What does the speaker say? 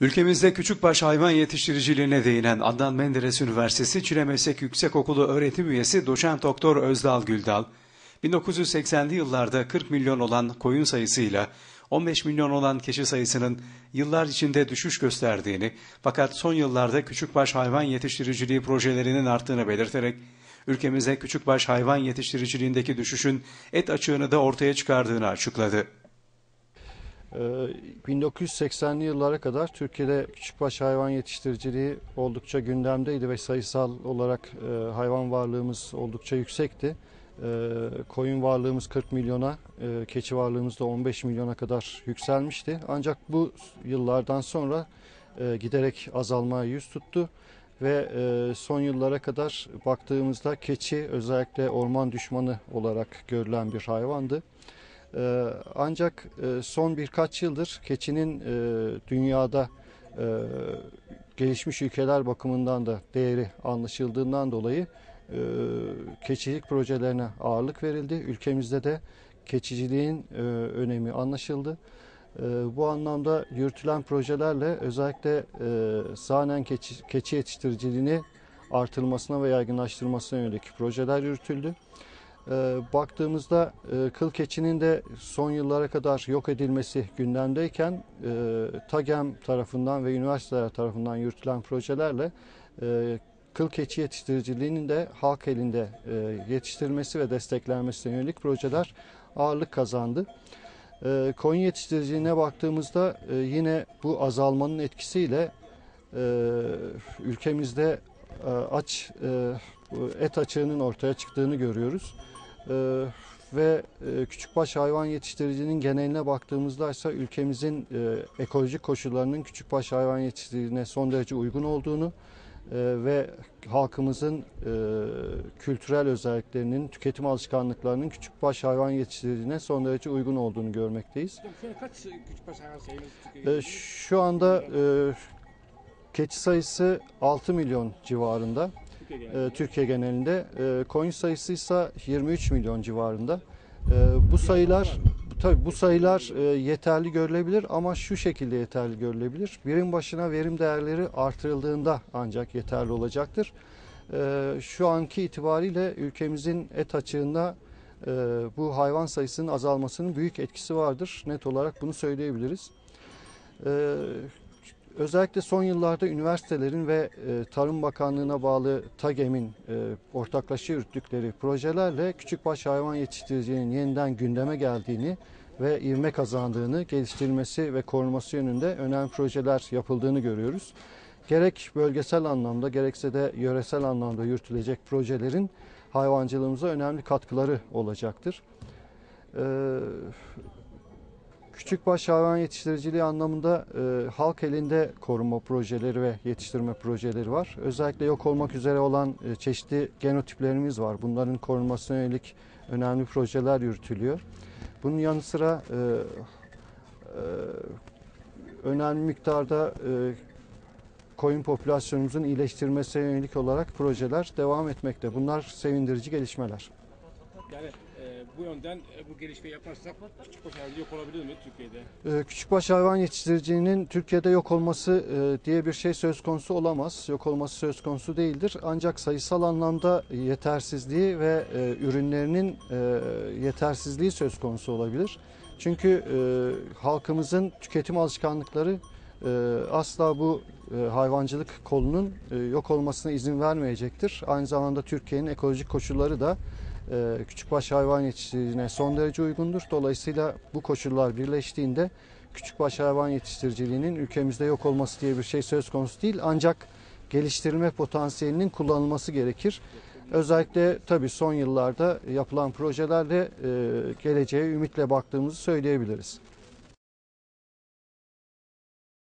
Ülkemizde küçükbaş hayvan yetiştiriciliğine değinen Adnan Menderes Üniversitesi Çile Meslek Yüksekokulu öğretim üyesi doçent doktor Özdal Güldal, 1980'li yıllarda 40 milyon olan koyun sayısıyla 15 milyon olan keçi sayısının yıllar içinde düşüş gösterdiğini fakat son yıllarda küçükbaş hayvan yetiştiriciliği projelerinin arttığını belirterek ülkemizde küçükbaş hayvan yetiştiriciliğindeki düşüşün et açığını da ortaya çıkardığını açıkladı. Ee, 1980'li yıllara kadar Türkiye'de küçükbaş hayvan yetiştiriciliği oldukça gündemdeydi ve sayısal olarak e, hayvan varlığımız oldukça yüksekti. E, koyun varlığımız 40 milyona, e, keçi varlığımız da 15 milyona kadar yükselmişti. Ancak bu yıllardan sonra e, giderek azalmaya yüz tuttu ve son yıllara kadar baktığımızda keçi özellikle orman düşmanı olarak görülen bir hayvandı. Ee, ancak e, son birkaç yıldır keçinin e, dünyada e, gelişmiş ülkeler bakımından da değeri anlaşıldığından dolayı keçilik projelerine ağırlık verildi. Ülkemizde de keçiciliğin önemi anlaşıldı. Bu anlamda yürütülen projelerle özellikle sahnen keçi, keçi yetiştiriciliğini artırılmasına ve yaygınlaştırılmasına yönelik projeler yürütüldü. E, baktığımızda e, kıl keçinin de son yıllara kadar yok edilmesi gündemdeyken e, TAGEM tarafından ve üniversiteler tarafından yürütülen projelerle e, kıl keçi yetiştiriciliğinin de halk elinde yetiştirilmesi ve desteklenmesine yönelik projeler ağırlık kazandı. Koyun yetiştiriciliğine baktığımızda yine bu azalmanın etkisiyle ülkemizde aç et açığının ortaya çıktığını görüyoruz. Ee, ve e, küçükbaş hayvan yetiştiricinin geneline baktığımızda ise ülkemizin e, ekolojik koşullarının küçükbaş hayvan yetiştiriciliğine son derece uygun olduğunu e, ve halkımızın e, kültürel özelliklerinin, tüketim alışkanlıklarının küçükbaş hayvan yetiştiriciliğine son derece uygun olduğunu görmekteyiz. Kaç küçükbaş hayvan sayımız E, şu anda e, keçi sayısı 6 milyon civarında. Türkiye genelinde. e, Türkiye genelinde. E, koyun sayısı ise 23 milyon civarında. E, bu sayılar tabii bu sayılar e, yeterli görülebilir ama şu şekilde yeterli görülebilir. Birim başına verim değerleri artırıldığında ancak yeterli olacaktır. E, şu anki itibariyle ülkemizin et açığında e, bu hayvan sayısının azalmasının büyük etkisi vardır. Net olarak bunu söyleyebiliriz. E, Özellikle son yıllarda üniversitelerin ve e, Tarım Bakanlığı'na bağlı TAGEM'in e, ortaklaşa yürüttükleri projelerle küçükbaş hayvan yetiştiriciliğinin yeniden gündeme geldiğini ve ivme kazandığını, geliştirilmesi ve korunması yönünde önemli projeler yapıldığını görüyoruz. Gerek bölgesel anlamda gerekse de yöresel anlamda yürütülecek projelerin hayvancılığımıza önemli katkıları olacaktır. Ee, Küçükbaş hayvan yetiştiriciliği anlamında e, halk elinde koruma projeleri ve yetiştirme projeleri var. Özellikle yok olmak üzere olan e, çeşitli genotiplerimiz var. Bunların korunmasına yönelik önemli projeler yürütülüyor. Bunun yanı sıra e, e, önemli miktarda e, koyun popülasyonumuzun iyileştirmesine yönelik olarak projeler devam etmekte. Bunlar sevindirici gelişmeler. Yani bu yönden e, bu gelişmeyi yaparsak küçükbaş hayvan yok olabilir mi Türkiye'de? Ee, Küçükbaş hayvan yetiştiriciliğinin Türkiye'de yok olması e, diye bir şey söz konusu olamaz. Yok olması söz konusu değildir. Ancak sayısal anlamda yetersizliği ve e, ürünlerinin yetersizliği söz konusu olabilir. Çünkü halkımızın tüketim alışkanlıkları asla bu hayvancılık kolunun yok olmasına izin vermeyecektir. Aynı zamanda Türkiye'nin ekolojik koşulları da küçükbaş hayvan yetiştiriciliğine son derece uygundur. Dolayısıyla bu koşullar birleştiğinde küçükbaş hayvan yetiştiriciliğinin ülkemizde yok olması diye bir şey söz konusu değil. Ancak geliştirme potansiyelinin kullanılması gerekir. Özellikle tabii son yıllarda yapılan projelerle e, geleceğe ümitle baktığımızı söyleyebiliriz.